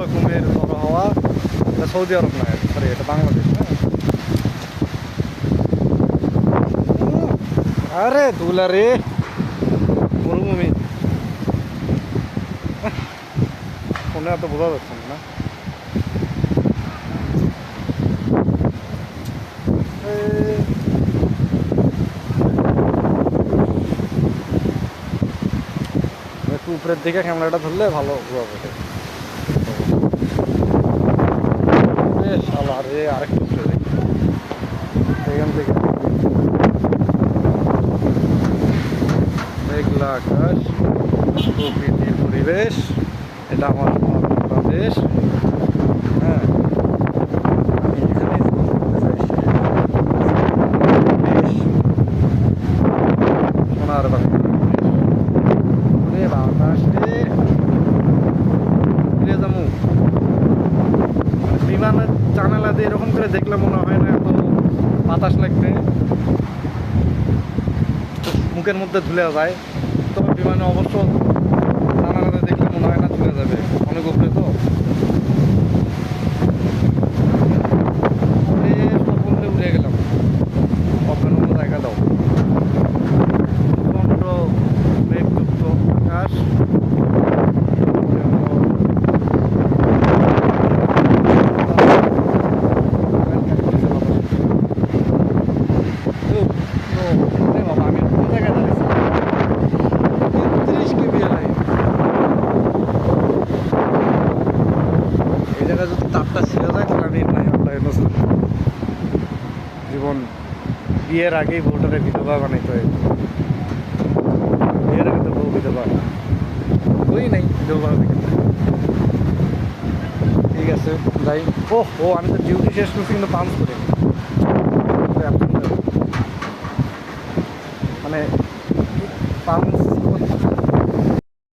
রকমের আবহাওয়া এটা সৌদি আরব না সরি এটা বাংলাদেশ হ্যাঁ আরে দুলা রে মরুভূমি ফোনে এত বোঝা যাচ্ছে না, না? একটু উপরের দিকে ক্যামেরাটা ধরলে ভালো বোঝা মেঘলা আকাশ, প্রকৃতির পরিবেশ, এটা আমার বাংলাদেশ হ্যাঁ। সোনার বাংলা রে। বাতাস ফিরে যাব বিমানের জানালা দিয়ে এরকম করে দেখলে মনে হয় না বাতাস লাগবে। মুখের মধ্যে ধুলে যায়। তবে বিমানে অবশ্য জায়গায় যদি তাপটা ছিঁড়ে যায় আমি নাই আল্লাহ নজর জীবন বিয়ের আগেই বউটারে বিধবা বানাইতে হয়। বিয়ের আগে তো বউ বিধবা। বই নাই, বিধবা ঠিক আছে, যাই। ও ও, আমি তো ডিউটি শেষ করছি, কিন্তু পাম্প করে। মানে পাম্প